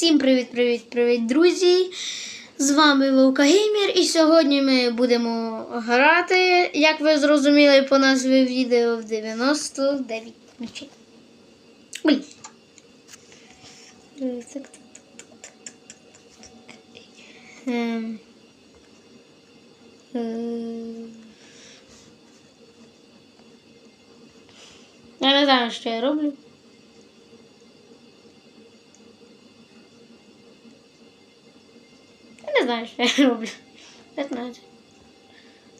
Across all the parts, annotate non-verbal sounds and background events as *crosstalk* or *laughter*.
Всім привіт-привіт-привіт, друзі! З вами Вовка Геймер, і сьогодні ми будемо грати, як ви зрозуміли по назві відео, в 99 ночей. Ой! Ем. Е. Я не знаю, що я роблю. Я не знаю, я роблю. Не знаю.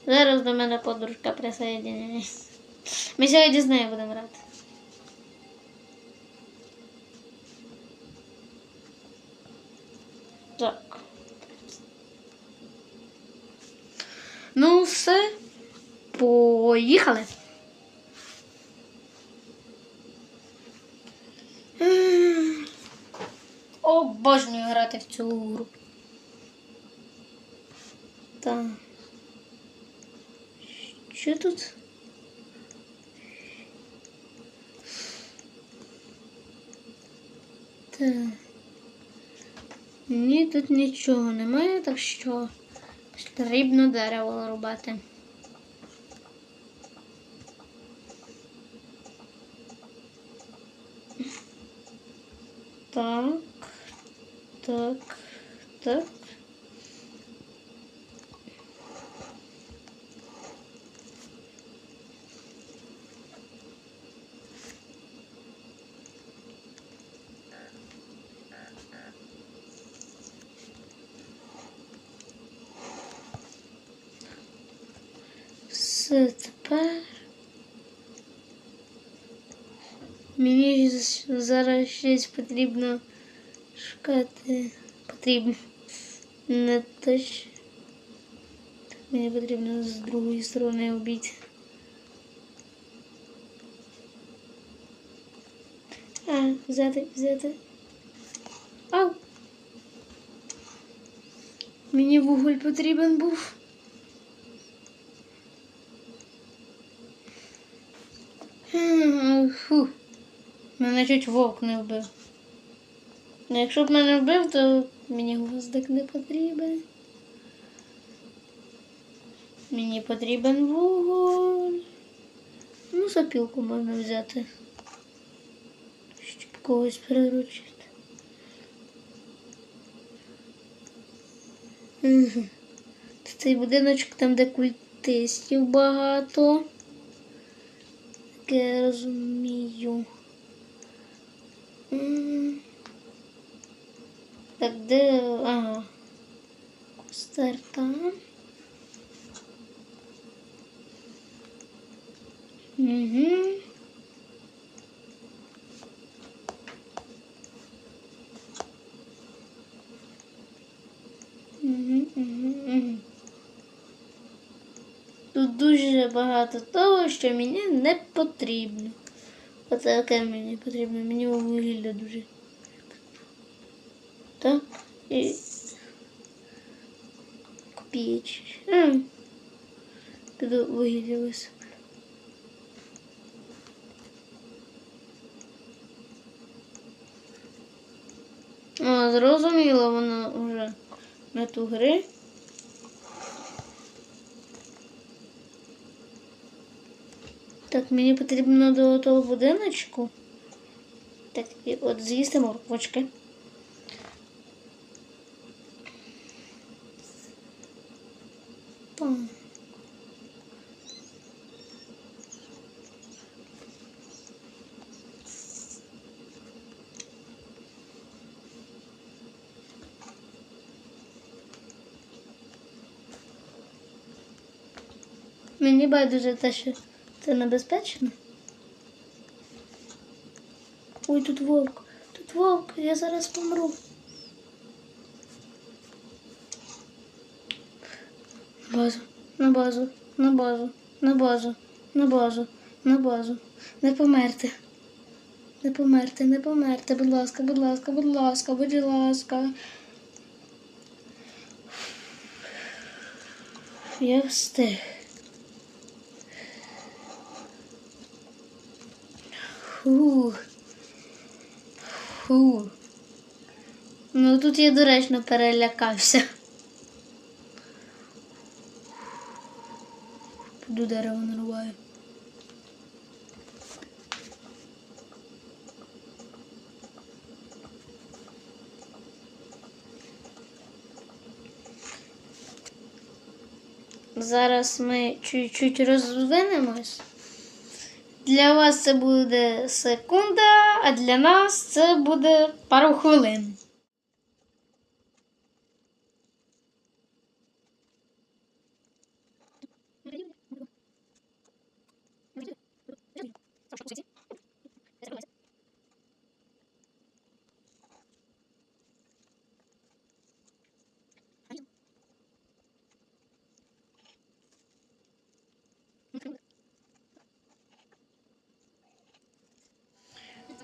Зараз до мене подружка присоєдняється. Ми сьогодні з нею будемо грати. Так. Ну, все. Поїхали. Обожнюю грати в цю гру. Так. Що тут? Так. Ні, тут нічого немає, так що потрібно дерево рубати. Так, так, так. тепер. Мені з- зараз щось потрібно шукати. Потрібно. Не точ. Мені потрібно з другої сторони обійти. А, взяти, взяти. Ау! Мені вуголь потрібен був. Мене чуть вовк не вбив. Ну, якщо б мене вбив, то мені гвоздик не потрібен. Мені потрібен вуголь. Ну, запілку можна взяти. Щоб когось приручити. Угу. Цей будиночок там, де культистів багато. Так я розумію. Угу, угу. Тут дуже багато того, що мені не потрібно. Оце мені потрібно. Мені вугілля дуже. Так. І копієч. Піду вугілля висиплю. А, зрозуміло, воно вже на ту гри. Так, мені потрібно до того будиночку. Так, і от з'їсти морквочки. Мені байдуже те, що це небезпечно. Ой, тут вовк. Тут вовк, я зараз помру. На базу, на базу, на базу, на базу, на базу, на базу. Не померти. Не померти, не померти. Будь ласка, будь ласка, будь ласка, будь ласка. Я встиг. Фу. Фу. Ну тут я доречно перелякався. Піду дерево нарубаю. Зараз ми чуть-чуть розвинемось. Для вас це буде секунда, а для нас це буде пару хвилин.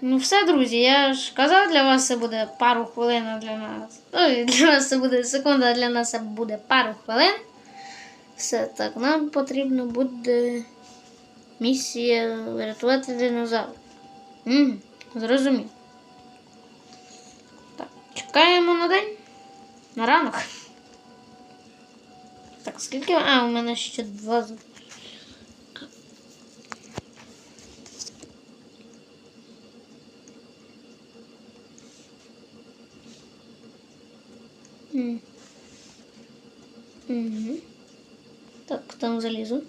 Ну все, друзі, я ж казав, для вас це буде пару хвилин, для нас. Ой, *laughs* для вас це буде секунда, а для нас це буде пару хвилин. Все так, нам потрібно буде місія врятувати динозавр. Зрозумів. Так, чекаємо на день. На ранок. Так, скільки. А, у мене ще два. М. Мгм. Так, там залізу.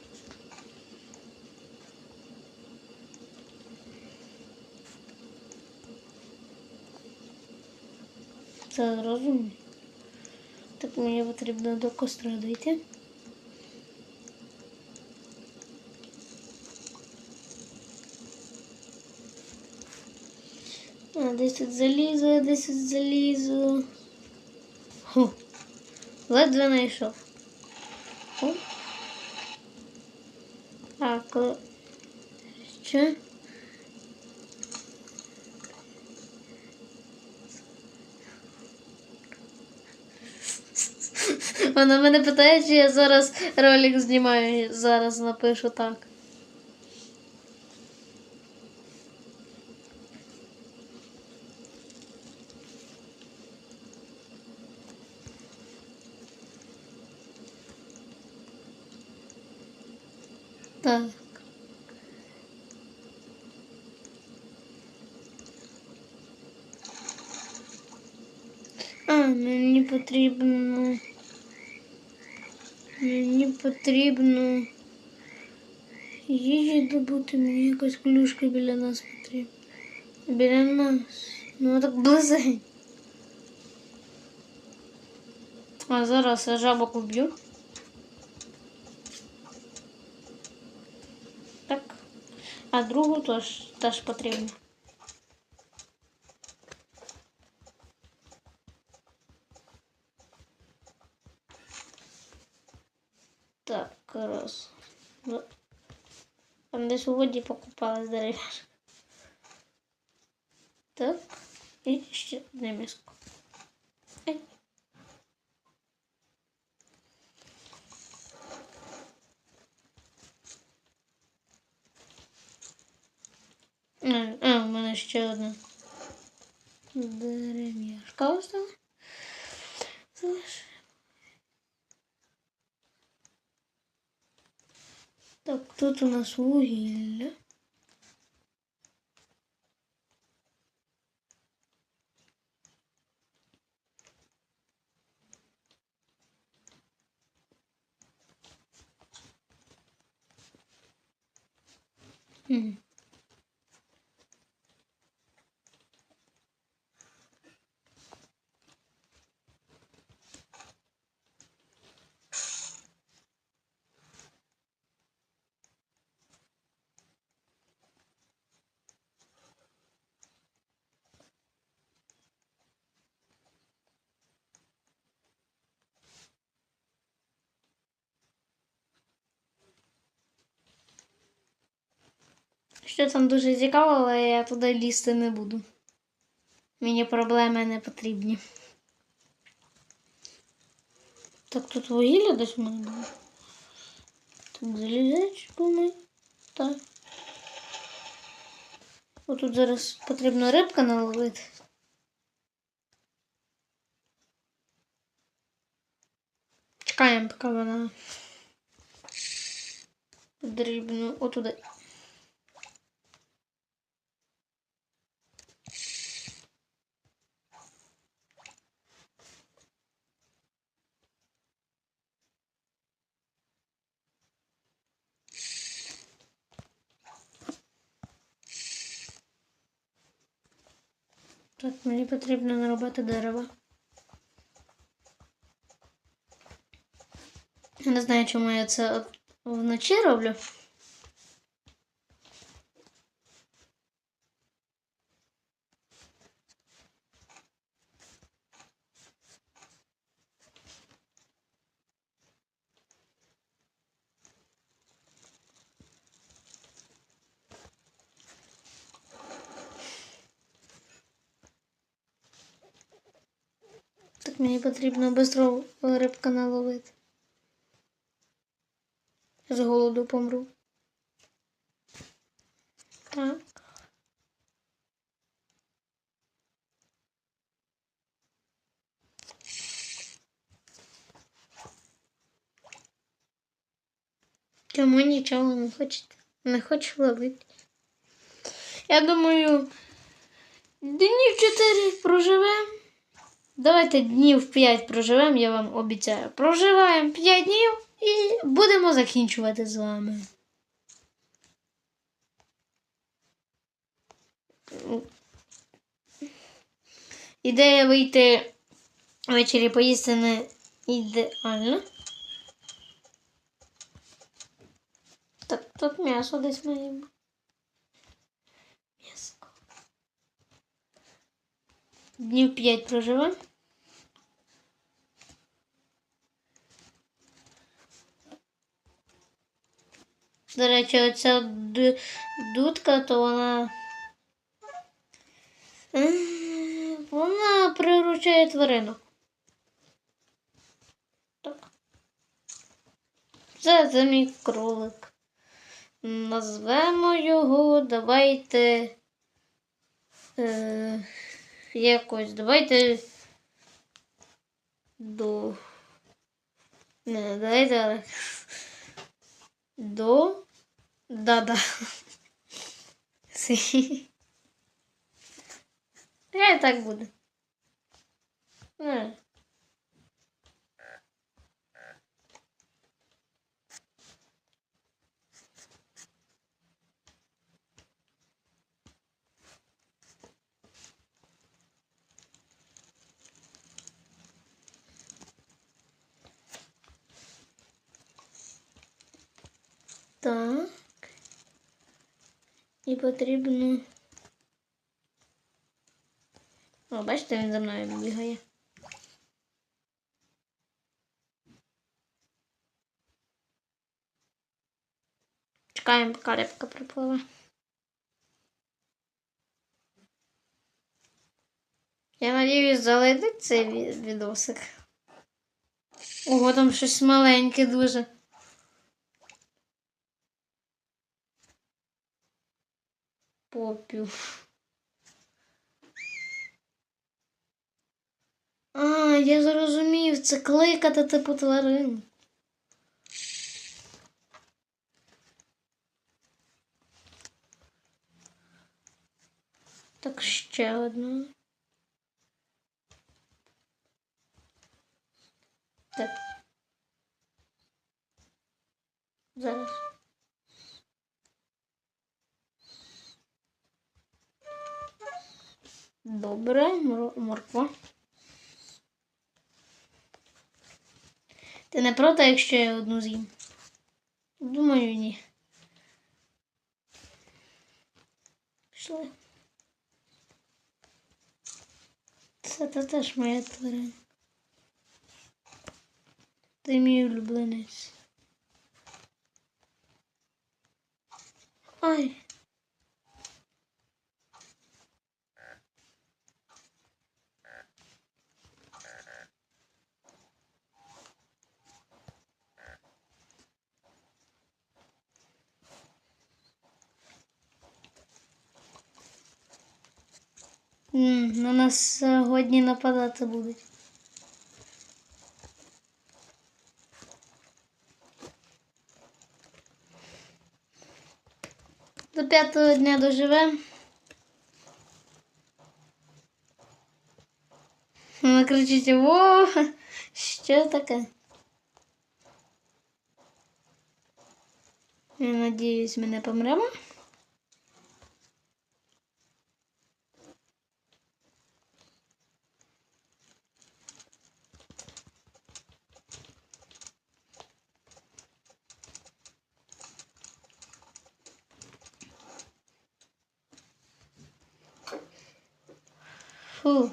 Це розумно. Так мені потрібно до костра дійти. А, десь тут залізо, десь тут залізо. Ледве знайшов. О. Так. ще. Вона мене питає, чи я зараз ролик знімаю. Зараз напишу так. Так. А, мені потрібно. Мені потрібно. Їжі добути, мені якась клюшка біля нас потрібна. Біля нас. Ну так близень. А зараз я жабок уб'ю. А другу теж, теж потрібно. Так, раз. Там десь у воді покупалась дерев'яшка. Так. І ще одне міско. А, у мене ще одна. Дерев'яшка остала. Залиш. Так, тут у нас вугілля. що там дуже цікаво, але я туди лізти не буду. Мені проблеми не потрібні. Так тут вугілля десь мене було. Так, залізечку ми. Так. Ось тут зараз потрібно рибка наловити. Чекаємо, поки вона дрібну. отуди. Так, мені потрібно наробити дерево. Я не знаю, чому я це вночі роблю. Мені потрібно швидко рибка наловити. З голоду помру. Так. Чому нічого не хочете? Не хочу ловити. Я думаю, днів 4 проживемо. Давайте днів 5 проживемо, я вам обіцяю. Проживаємо 5 днів і будемо закінчувати з вами. Ідея вийти ввечері поїсти не ідеальна. Так, тут м'ясо десь має бути. М'ясо. Днів 5 проживемо. До речі, оця дудка, то вона. Е, Вона приручає тваринок. Так. Це, це мій кролик. Назвемо його. Давайте. Е, якось. Давайте. До. Не, давайте. До. Да-да. *laughs* Сі. Хай так буде. Не. Так. І потрібно. О, бачите, він за мною бігає. Чекаємо, поки рибка припливе. Я надіюсь, залетить цей ві- відосик. Ого, там щось маленьке дуже. Попів. А, я зрозумів, це кликати типу тварин. Так, ще одну. Так. Зараз. Добре, мор- морква. Ти не проти, якщо я одну з'їм? Думаю, ні. Пішли. Це та теж моя тварина. Ти мій улюбленець. Ай. На нас сьогодні нападати будуть. До п'ятого дня доживемо. Ви кричите, во, що таке? Я надіюсь, ми не помремо. Фу,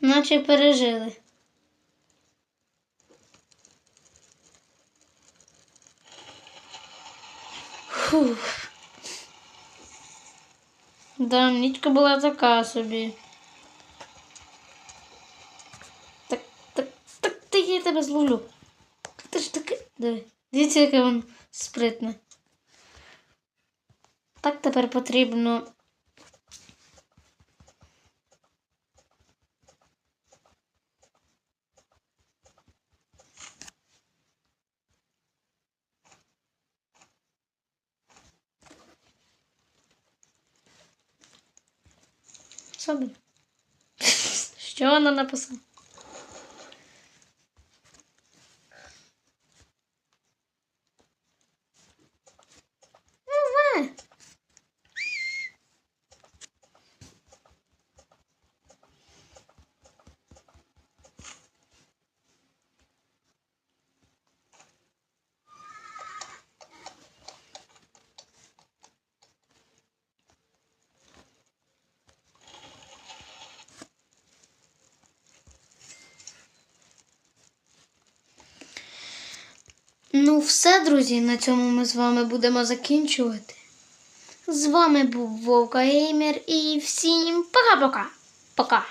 наче пережили. Фу. Да, нічка була така собі. Так, так, так, так я тебе зловлю. Ти ж таки. Диви. Дивіться, яке він спритне. Так тепер потрібно. Собі. Що вона написала? Ага. Ну, все, друзі, на цьому ми з вами будемо закінчувати. З вами був Вовка Геймер і всім пока-пока. Пока.